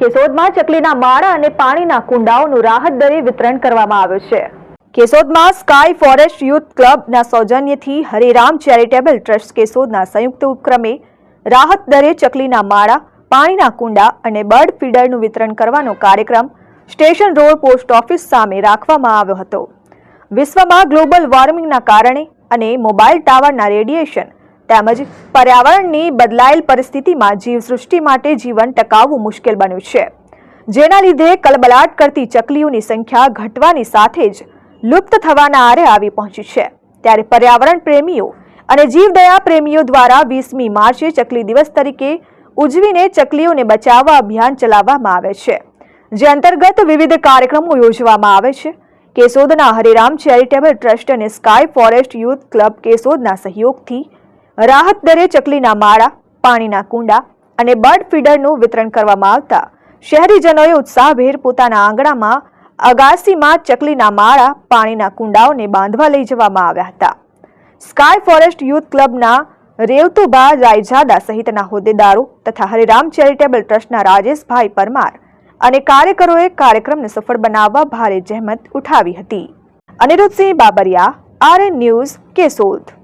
કેશોદમાં ચકલીના માળા અને પાણીના કુંડાઓનું રાહત દરે વિતરણ કરવામાં આવ્યું છે. કેશોદમાં સ્કાય ફોરેસ્ટ યુથ ક્લબના સૌજન્યથી હરિરામ ચેરિટેબલ ટ્રસ્ટ કેશોદના સંયુક્ત ઉપક્રમે રાહત દરે ચકલીના માળા, પાણીના કુંડા અને બર્ડ ફીડરનું વિતરણ કરવાનો કાર્યક્રમ સ્ટેશન રોડ પોસ્ટ ઓફિસ સામે રાખવામાં આવ્યો હતો. વિશ્વમાં ગ્લોબલ વોર્મિંગના કારણે અને મોબાઈલ ટાવરના રેડિયેશન તેમજ પર્યાવરણની બદલાયેલ પરિસ્થિતિમાં જીવસૃષ્ટિ માટે જીવન ટકાવવું મુશ્કેલ બન્યું છે. જેના લીધે કલબલાટ કરતી ચકલીઓની સંખ્યા ઘટવાની સાથે જ લુપ્ત થવાના આરે આવી પહોંચી છે. ત્યારે પર્યાવરણ પ્રેમીઓ અને જીવદયા પ્રેમીઓ દ્વારા વીસમી માર્ચે ચકલી દિવસ તરીકે ઉજવીને ચકલીઓને બચાવવા અભિયાન ચલાવવામાં આવે છે. જે અંતર્ગત વિવિધ કાર્યક્રમો યોજવામાં આવે છે. કેશોદના હરિરામ ચેરિટેબલ ટ્રસ્ટ અને સ્કાય ફોરેસ્ટ યુથ ક્લબ કેશોદના સહયોગથી રાહત દરે ચકલીના માળા, પાણીના કુંડા અને બર્ડ ફીડરનું વિતરણ કરવામાં આવતા. શહેરીજનોએ ઉત્સાહભેર પોતાના આંગણામાં અગાસીમાં ચકલીના માળા, પાણીના કુંડાઓને બાંધવા લઈ જવામાં આવ્યા હતા. સ્કાય ફોરેસ્ટ યુથ ક્લબના રેવતુભા રાયજાદા સહિતના હોદ્દેદારો તથા હરિરામ ચેરિટેબલ ટ્રસ્ટના રાજેશભાઈ પરમાર અને કાર્યકરોએ કાર્યક્રમને સફળ બનાવવા ભારે જહેમત ઉઠાવી હતી. Aniruddhsinh Babariya, RN news Keshod.